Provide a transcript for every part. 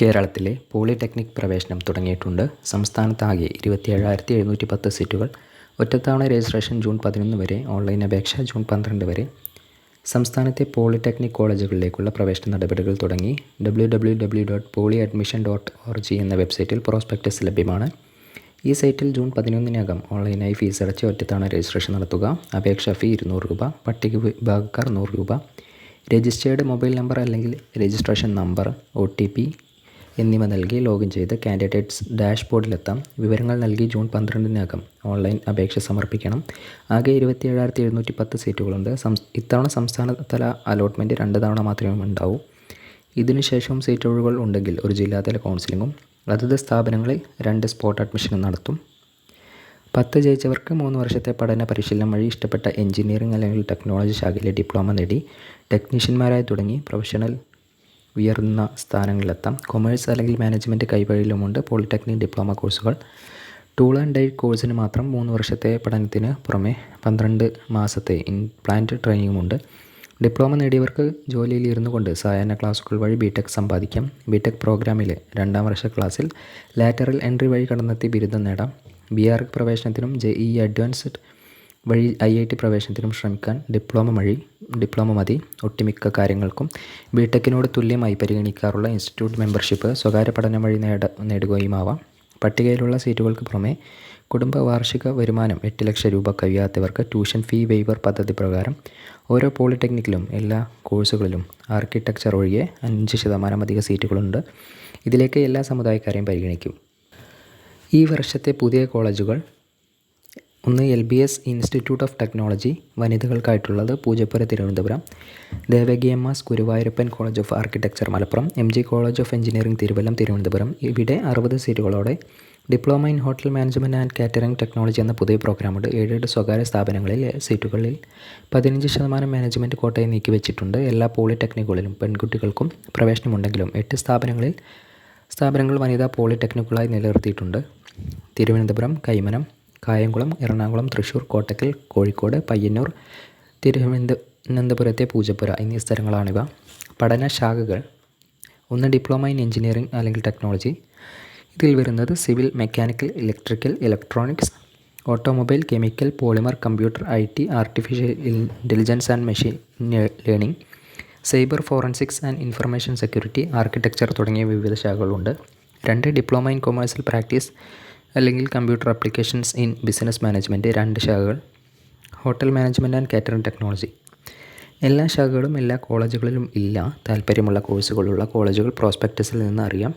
കേരളത്തിലെ പോളിടെക്നിക് പ്രവേശനം തുടങ്ങിയിട്ടുണ്ട്. സംസ്ഥാനത്താകെ ഇരുപത്തിയേഴായിരത്തി എഴുന്നൂറ്റി പത്ത് സീറ്റുകൾ. ഒറ്റത്തവണ രജിസ്ട്രേഷൻ ജൂൺ പതിനൊന്ന് വരെ ഓൺലൈൻ അപേക്ഷ ജൂൺ പന്ത്രണ്ട് വരെ. സംസ്ഥാനത്തെ പോളിടെക്നിക് കോളേജുകളിലേക്കുള്ള പ്രവേശന നടപടികൾ തുടങ്ങി. W W W dot poly admission dot org എന്ന വെബ്സൈറ്റിൽ പ്രോസ്പെക്ടസ് ലഭ്യമാണ്. ഈ സൈറ്റിൽ ജൂൺ പതിനൊന്നിനകം ഓൺലൈനായി ഫീസ് അടച്ച് ഒറ്റത്തവണ രജിസ്ട്രേഷൻ നടത്തുക. അപേക്ഷാ ഫീ ഇരുന്നൂറ് രൂപ പട്ടിക വിഭാഗക്കാർ നൂറ് രൂപ. രജിസ്റ്റേർഡ് മൊബൈൽ നമ്പർ അല്ലെങ്കിൽ registration number O T P എന്നിവ നൽകി ലോഗിൻ ചെയ്ത് കാൻഡിഡേറ്റ്സ് ഡാഷ്ബോർഡിലെത്താം വിവരങ്ങൾ നൽകി ജൂൺ പന്ത്രണ്ടിനകം ഓൺലൈൻ അപേക്ഷ സമർപ്പിക്കണം. ആകെ ഇരുപത്തി ഏഴായിരത്തി എഴുന്നൂറ്റി പത്ത് സീറ്റുകളുണ്ട് ഇത്തവണ സംസ്ഥാനതല അലോട്ട്മെന്റ് രണ്ട് തവണ മാത്രമേ ഉണ്ടാവൂ. ഇതിനുശേഷവും സീറ്റ് ഒഴിവുകൾ ഉണ്ടെങ്കിൽ ഒരു ജില്ലാതല കൗൺസിലിങ്ങും അതത് സ്ഥാപനങ്ങളിൽ രണ്ട് സ്പോട്ട് അഡ്മിഷനും നടത്തും. പത്ത് ജയിച്ചവർക്ക് മൂന്ന് വർഷത്തെ പഠന പരിശീലനം വഴി ഇഷ്ടപ്പെട്ട എഞ്ചിനീയറിംഗ് അല്ലെങ്കിൽ ടെക്നോളജി ശാഖയിലെ ഡിപ്ലോമ നേടി. ടെക്നീഷ്യന്മാരായി തുടങ്ങി. പ്രൊഫഷണൽ ഉയർന്ന സ്ഥാനങ്ങളിലെത്താം. കൊമേഴ്സ് അല്ലെങ്കിൽ മാനേജ്മെന്റ് കൈവഴിയിലുമുണ്ട് പോളിടെക്നിക് ഡിപ്ലോമ കോഴ്സുകൾ ടൂൾ ആൻഡ് ഡൈ കോഴ്സിന് മാത്രം മൂന്ന് വർഷത്തെ പഠനത്തിന് പുറമെ പന്ത്രണ്ട് മാസത്തെ ഇൻപ്ലാന്റ് ട്രെയിനിങ്ങുമുണ്ട് ഡിപ്ലോമ നേടിയവർക്ക് ജോലിയിൽ ഇരുന്നു കൊണ്ട് സായാഹ്ന ക്ലാസുകൾ വഴി ബിടെക് സമ്പാദിക്കാം. ബിടെക് പ്രോഗ്രാമിലെ രണ്ടാം വർഷ ക്ലാസ്സിൽ ലാറ്ററൽ എൻട്രി വഴി കടന്നെത്തി ബിരുദം നേടാം. ബി ആർ പ്രവേശനത്തിനും ജെ ഇ അഡ്വാൻസ്ഡ് വഴി ഐ ഐ ടി പ്രവേശനത്തിനും ശ്രമിക്കാൻ ഡിപ്ലോമ വഴി ഡിപ്ലോമ മതി. ഒട്ടുമിക്ക കാര്യങ്ങൾക്കും ബിടെക്കിനോട് തുല്യമായി പരിഗണിക്കാറുള്ള ഇൻസ്റ്റിറ്റ്യൂട്ട് മെമ്പർഷിപ്പ് സ്വകാര്യ പഠനം വഴി നേട നേടുകയുമാവാം. പട്ടികയിലുള്ള സീറ്റുകൾക്ക് പുറമെ കുടുംബ വാർഷിക വരുമാനം എട്ട് ലക്ഷം രൂപ കവിയാത്തവർക്ക് ട്യൂഷൻ ഫീ വെയ്വർ പദ്ധതി പ്രകാരം ഓരോ പോളിടെക്നിക്കിലും എല്ലാ കോഴ്സുകളിലും ആർക്കിടെക്ചർ ഒഴികെ അഞ്ച് ശതമാനം അധിക സീറ്റുകളുണ്ട്. ഇതിലേക്ക് എല്ലാ സമുദായക്കാരെയും പരിഗണിക്കും. ഈ വർഷത്തെ പുതിയ കോളേജുകൾ ഒന്ന് L B S institute of technology വനിതകൾക്കായിട്ടുള്ളത് Poojappura Thiruvananthapuram. Devaki M S Guruvayurappan college of architecture Malappuram. M G college of engineering Thiruvallam Thiruvananthapuram. ഇവിടെ അറുപത് സീറ്റുകളോടെ diploma in hotel management and catering technology എന്ന പുതിയ പ്രോഗ്രാമുണ്ട്. ഏഴെട്ട് സ്വകാര്യ സ്ഥാപനങ്ങളിൽ സീറ്റുകളിൽ പതിനഞ്ച് ശതമാനം മാനേജ്മെന്റ് കോട്ടയെ നീക്കിവെച്ചിട്ടുണ്ട്. എല്ലാ പോളിടെക്നിക്കുകളിലും പെൺകുട്ടികൾക്കും പ്രവേശനമുണ്ടെങ്കിലും എട്ട് സ്ഥാപനങ്ങളിൽ സ്ഥാപനങ്ങൾ വനിതാ പോളിടെക്നിക്കുകളായി നിലനിർത്തിയിട്ടുണ്ട്. തിരുവനന്തപുരം കൈമനം കായംകുളം എറണാകുളം തൃശ്ശൂർ കോട്ടക്കൽ കോഴിക്കോട് പയ്യന്നൂർ തിരുവനന്തപുരത്തെ പൂജപ്പുര എന്നീ സ്ഥലങ്ങളാണിവ. പഠന ശാഖകൾ. ഒന്ന് ഡിപ്ലോമ ഇൻ എഞ്ചിനീയറിംഗ് അല്ലെങ്കിൽ ടെക്നോളജി. ഇതിൽ വരുന്നത് civil mechanical electrical electronics automobile chemical polymer computer I T artificial intelligence and machine learning cyber forensics and information security architecture തുടങ്ങിയ വിവിധ ശാഖകളുണ്ട്. രണ്ട് ഡിപ്ലോമ ഇൻ കൊമേഴ്സ്യൽ പ്രാക്ടീസ്. അല്ലെങ്കിൽ computer applications in business management രണ്ട് ശാഖകൾ hotel management and catering technology എല്ലാ ശാഖകളും എല്ലാ കോളേജുകളിലും ഇല്ല. താല്പര്യമുള്ള കോഴ്സുകളുള്ള കോളേജുകൾ പ്രോസ്പെക്ടസിൽ നിന്ന് അറിയാം.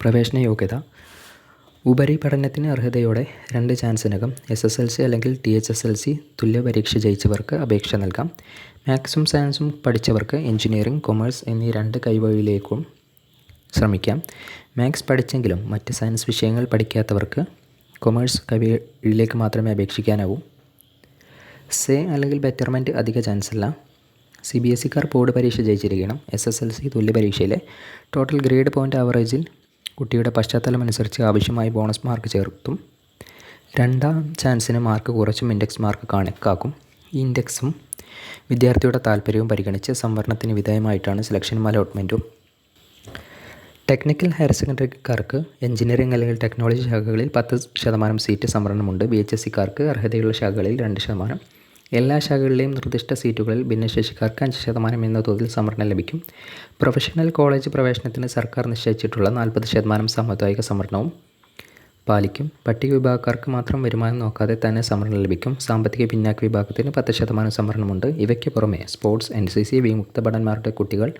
പ്രവേശന യോഗ്യത ഉപരിപഠനത്തിന് അർഹതയോടെ രണ്ട് ചാൻസിനകം എസ് എസ് എൽ സി അല്ലെങ്കിൽ T H S L C തുല്യ പരീക്ഷ ജയിച്ചവർക്ക് അപേക്ഷ നൽകാം. മാത്സും സയൻസും പഠിച്ചവർക്ക് എഞ്ചിനീയറിംഗ് കൊമേഴ്സ് എന്നീ രണ്ട് കൈവഴിയിലേക്കും ശ്രമിക്കാം. മാത്സ് പഠിച്ചെങ്കിലും മറ്റ് സയൻസ് വിഷയങ്ങൾ പഠിക്കാത്തവർക്ക് കൊമേഴ്സ് കവിയിലേക്ക് മാത്രമേ അപേക്ഷിക്കാനാവൂ. സേ അല്ലെങ്കിൽ ബെറ്റർമെന്റ് അധിക ചാൻസ് അല്ല. സി ബി എസ് ഇക്കാർ ബോർഡ് പരീക്ഷ ജയിച്ചിരിക്കണം. എസ് എസ് എൽ സി തുല്യ പരീക്ഷയിലെ ടോട്ടൽ ഗ്രേഡ് പോയിന്റ് ആവറേജിൽ കുട്ടിയുടെ പശ്ചാത്തലം അനുസരിച്ച് ആവശ്യമായ ബോണസ് മാർക്ക് ചേർത്തും. രണ്ടാം ചാൻസിന് മാർക്ക് കുറച്ചും ഇൻഡെക്സ് മാർക്ക് കണക്കാക്കും. ഈ ഇൻഡെക്സും വിദ്യാർത്ഥിയുടെ താല്പര്യവും പരിഗണിച്ച് സംവരണത്തിന് വിധേയമായിട്ടാണ് സെലക്ഷനും അലോട്ട്മെന്റും ടെക്നിക്കൽ ഹയർ സെക്കൻഡറിക്കാർക്ക് എഞ്ചിനീയറിംഗ് അല്ലെങ്കിൽ ടെക്നോളജി ശാഖകളിൽ പത്ത് ശതമാനം സീറ്റ് സംവരണമുണ്ട്. ബി എച്ച് എസ് സിക്കാർക്ക് അർഹതയുള്ള ശാഖകളിൽ രണ്ട് ശതമാനം. എല്ലാ ശാഖകളിലെയും നിർദ്ദിഷ്ട സീറ്റുകളിൽ ഭിന്നശേഷിക്കാർക്ക് അഞ്ച് ശതമാനം എന്ന തോതിൽ സംവരണം ലഭിക്കും. പ്രൊഫഷണൽ കോളേജ് പ്രവേശനത്തിന് സർക്കാർ നിശ്ചയിച്ചിട്ടുള്ള നാൽപ്പത് ശതമാനം സാമുദായിക സംവരണവും പാലിക്കും. പട്ടിക വിഭാഗക്കാർക്ക് മാത്രം വരുമാനം നോക്കാതെ തന്നെ സംവരണം ലഭിക്കും. സാമ്പത്തിക പിന്നാക്ക വിഭാഗത്തിന് പത്ത് ശതമാനം സംവരണമുണ്ട്. ഇവയ്ക്ക് പുറമെ സ്പോർട്സ് എൻ സി സി വിമുക്ത ഭടന്മാരുടെ കുട്ടികൾ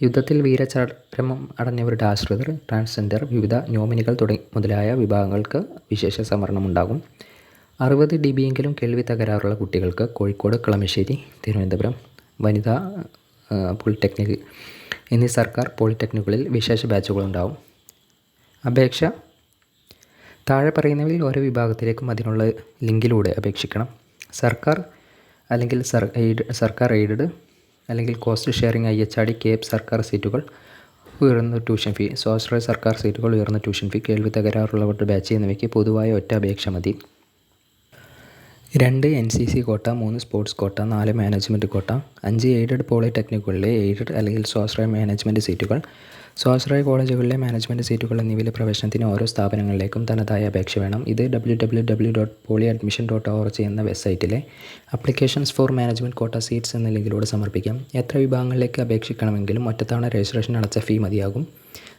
യുദ്ധത്തിൽ വീരചരമം അടഞ്ഞവരുടെ ആശ്രിതർ ട്രാൻസ്ജെൻഡർ വിവിധ നോമിനികൾ തുടങ്ങി മുതലായ വിഭാഗങ്ങൾക്ക് വിശേഷ സംവരണമുണ്ടാകും അറുപത് ഡി ബിയെങ്കിലും കേൾവി തകരാറുള്ള കുട്ടികൾക്ക് കോഴിക്കോട് കളമശ്ശേരി തിരുവനന്തപുരം വനിതാ പോളിടെക്നിക് എന്നീ സർക്കാർ പോളിടെക്നിക്കുകളിൽ വിശേഷ ബാച്ചുകളുണ്ടാവും അപേക്ഷ. താഴെ പറയുന്നവയിൽ ഓരോ വിഭാഗത്തിലേക്കും അതിനുള്ള ലിങ്കിലൂടെ അപേക്ഷിക്കണം. സർക്കാർ അല്ലെങ്കിൽ സർക്കാർ എയ്ഡഡ് അല്ലെങ്കിൽ cost sharing I H R D CAPE സർക്കാർ സീറ്റുകൾ ഉയർന്ന ട്യൂഷൻ ഫീ സ്വാശ്രയ സർക്കാർ സീറ്റുകൾ ഉയർന്ന ട്യൂഷൻ ഫീ കേൾവി തകരാറുള്ളവരുടെ ബാച്ച് എന്നിവയ്ക്ക് പൊതുവായ ഒറ്റ അപേക്ഷ മതി. രണ്ട് എൻ സി സി കോട്ട മൂന്ന് സ്പോർട്സ് കോട്ട നാല് മാനേജ്മെന്റ് കോട്ട അഞ്ച് എയ്ഡഡ് പോളിടെക്നിക്കുകളിലെ എയ്ഡഡ് അല്ലെങ്കിൽ സ്വാശ്രയ മാനേജ്മെന്റ് സീറ്റുകൾ സ്വാശ്രയ കോളേജുകളിലെ മാനേജ്മെന്റ് സീറ്റുകൾ എന്നിവയിലെ പ്രവേശനത്തിന് ഓരോ സ്ഥാപനങ്ങളിലേക്കും തനതായ അപേക്ഷ വേണം. ഇത് W W W dot poly admission dot org എന്ന വെബ്സൈറ്റിലെ applications for management quota seats എന്ന ലിങ്കിലൂടെ സമർപ്പിക്കാം. എത്ര വിഭാഗങ്ങളിലേക്ക് അപേക്ഷിക്കണമെങ്കിലും ഒറ്റത്തവണ രജിസ്ട്രേഷൻ അടച്ച ഫീ മതിയാകും.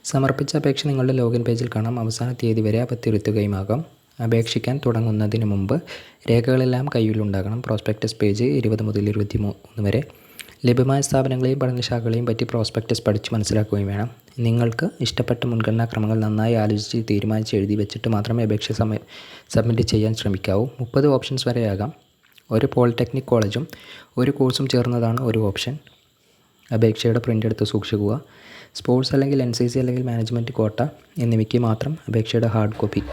സമർപ്പിച്ച അപേക്ഷ നിങ്ങളുടെ ലോഗിൻ പേജിൽ കാണാം. അവസാന തീയതി വരെ തിരുത്തുകയുമാകാം. അപേക്ഷിക്കാൻ തുടങ്ങുന്നതിന് മുമ്പ് രേഖകളെല്ലാം കയ്യിലുണ്ടാകണം. പ്രോസ്പെക്ടസ് പേജ് ഇരുപത് മുതൽ ഇരുപത്തി മൂന്ന് വരെ. ലഭ്യമായ സ്ഥാപനങ്ങളെയും പഠനശാഖകളെയും പറ്റി പ്രോസ്പെക്റ്റസ് പഠിച്ച് മനസ്സിലാക്കുകയും വേണം. നിങ്ങൾക്ക് ഇഷ്ടപ്പെട്ട മുൻഗണനാ ക്രമങ്ങൾ നന്നായി ആലോചിച്ച് തീരുമാനിച്ച് എഴുതി വെച്ചിട്ട് മാത്രമേ അപേക്ഷ സമ സബ്മിറ്റ് ചെയ്യാൻ ശ്രമിക്കാവൂ. മുപ്പത് ഓപ്ഷൻസ് വരെയാകാം. ഒരു പോളിടെക്നിക് കോളേജും ഒരു കോഴ്സും ചേർന്നതാണ് ഒരു ഓപ്ഷൻ അപേക്ഷയുടെ പ്രിന്റ് എടുത്ത് സൂക്ഷിക്കുക. സ്പോർട്സ് അല്ലെങ്കിൽ എൻ സി സി അല്ലെങ്കിൽ മാനേജ്മെന്റ് കോട്ട എന്നിവയ്ക്ക് മാത്രം അപേക്ഷയുടെ hard copy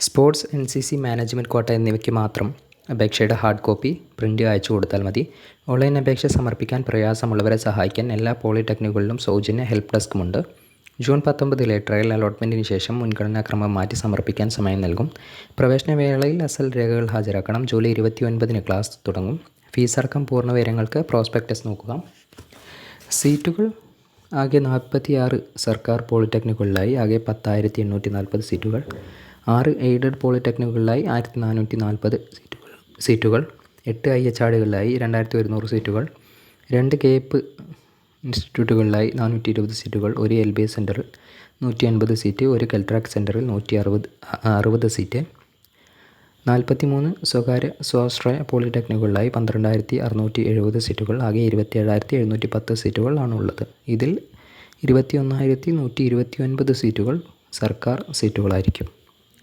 sports N C C management quota എന്നിവയ്ക്ക് മാത്രം അപേക്ഷയുടെ ഹാർഡ് കോപ്പി പ്രിന്റ് അയച്ചു കൊടുത്താൽ മതി. ഓൺലൈൻ അപേക്ഷ സമർപ്പിക്കാൻ പ്രയാസമുള്ളവരെ സഹായിക്കാൻ എല്ലാ പോളിടെക്നിക്കുകളിലും സൗജന്യ ഹെൽപ്പ് ഡെസ്കുമുണ്ട് ജൂൺ പത്തൊമ്പതിലെ ട്രയൽ അലോട്ട്മെന്റിന് ശേഷം മുൻഗണനാക്രമം മാറ്റി സമർപ്പിക്കാൻ സമയം നൽകും. പ്രവേശന വേളയിൽ അസൽ രേഖകൾ ഹാജരാക്കണം. ജൂലൈ ഇരുപത്തി ഒൻപതിന് ക്ലാസ് തുടങ്ങും. ഫീസടക്കം പൂർണ വിവരങ്ങൾക്ക് പ്രോസ്പെക്ടസ് നോക്കുക. സീറ്റുകൾ ആകെ നാൽപ്പത്തി ആറ് സർക്കാർ പോളിടെക്നിക്കുകളിലായി ആകെ പത്തായിരത്തി എണ്ണൂറ്റി നാൽപ്പത് സീറ്റുകൾ. ആറ് എയ്ഡഡ് പോളിടെക്നിക്കുകളിലായി ആയിരത്തി നാനൂറ്റി നാൽപ്പത് സീറ്റുകൾ സീറ്റുകൾ എട്ട് ഐ എച്ച് ആറുകളിലായി രണ്ടായിരത്തി ഒരുന്നൂറ് സീറ്റുകൾ രണ്ട് കേപ്പ് ഇൻസ്റ്റിറ്റ്യൂട്ടുകളിലായി നാനൂറ്റി ഇരുപത് സീറ്റുകൾ ഒരു എൽ ബി എസ് സെന്ററിൽ നൂറ്റി അൻപത് സീറ്റ് ഒരു കെൽട്രാക് സെന്ററിൽ നൂറ്റി അറുപത് അറുപത് സീറ്റ്. നാൽപ്പത്തി മൂന്ന് സ്വകാര്യ സ്വാശ്രയ പോളിടെക്നിക്കുകളിലായി പന്ത്രണ്ടായിരത്തി അറുന്നൂറ്റി എഴുപത് സീറ്റുകൾ ആകെ ഇരുപത്തി ഏഴായിരത്തി എഴുന്നൂറ്റി പത്ത് സീറ്റുകളാണ് ഉള്ളത്. ഇതിൽ ഇരുപത്തി ഒന്നായിരത്തി നൂറ്റി ഇരുപത്തി ഒൻപത് സീറ്റുകൾ സർക്കാർ സീറ്റുകളായിരിക്കും.